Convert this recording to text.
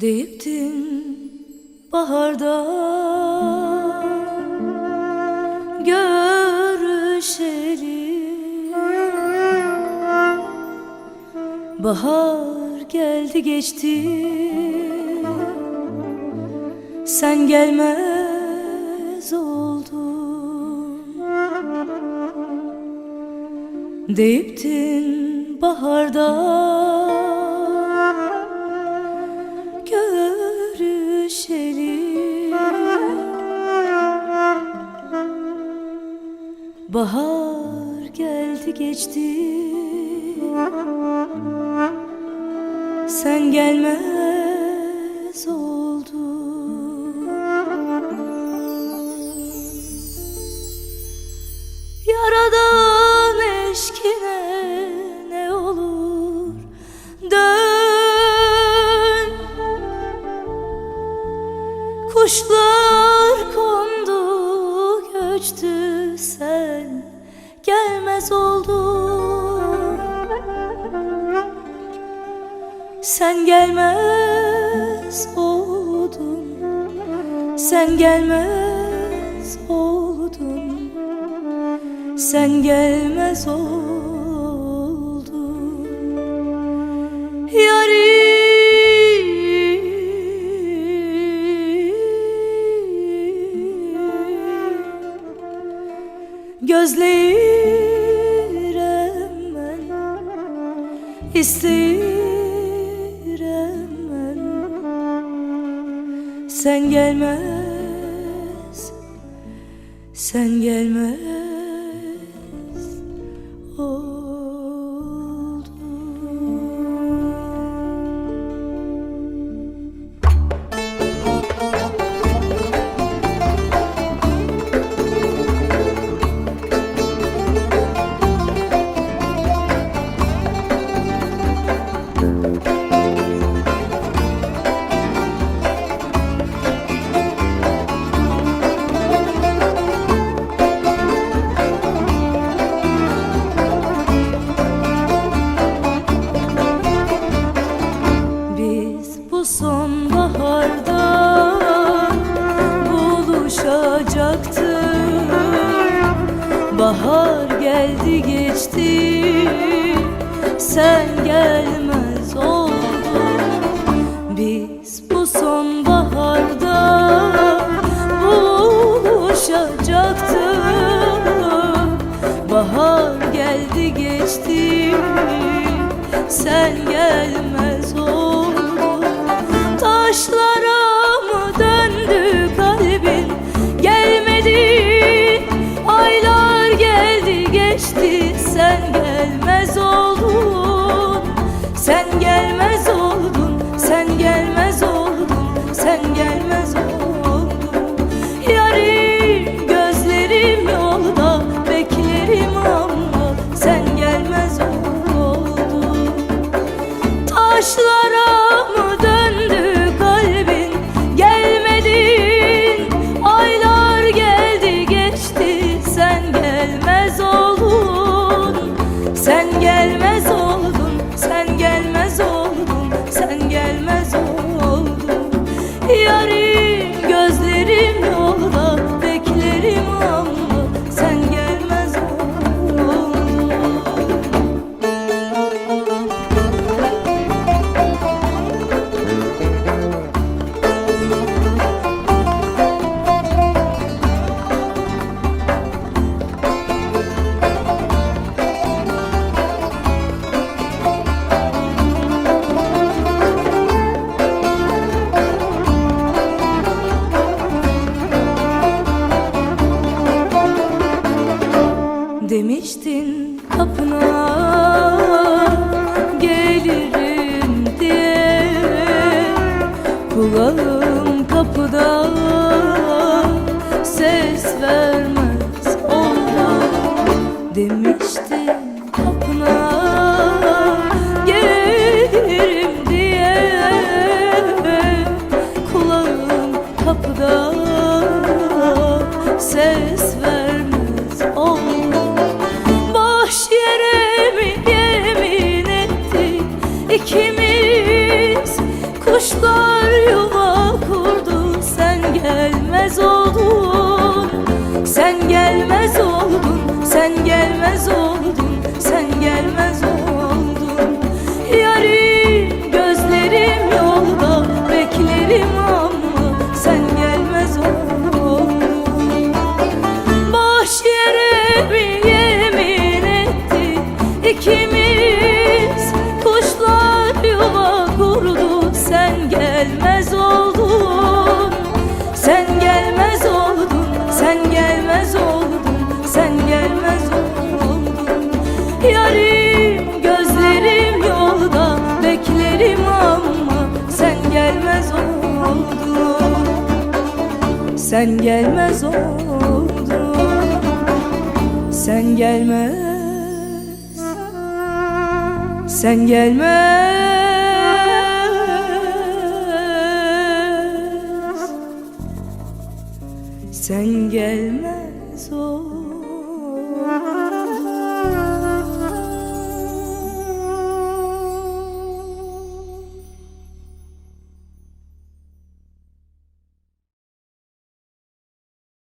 Deyiptin baharda. Görüşelim. Bahar geldi geçti. Sen gelmez oldun. Deyiptin baharda Bahar geldi geçti. Sen gelmez Sen gelmez oldun. Sen gelmez oldun. Sen gelmez oldun. Yarim Gözlerim ben İsterim Sen gelmez. Sen gelmez buluşacaktık Bahar geldi geçti. Sen gelmez oldun. Biz bu sonbaharda buluşacaktık. Bahar geldi geçti. Sen gelmez oldun sen gelmez oldun Sen gelmez Demiştin kapına gelirim diye. Kulağım kapıda ses verme. Gelmez oldun Sen gelmez oldun. Yarim gözlerim yolda beklerim ama Sen gelmez oldun. Yere bir yemin ettik ikimiz oldun. Sen gelmez oldun. Sen gelmez. Sen gelmez. Sen gelmez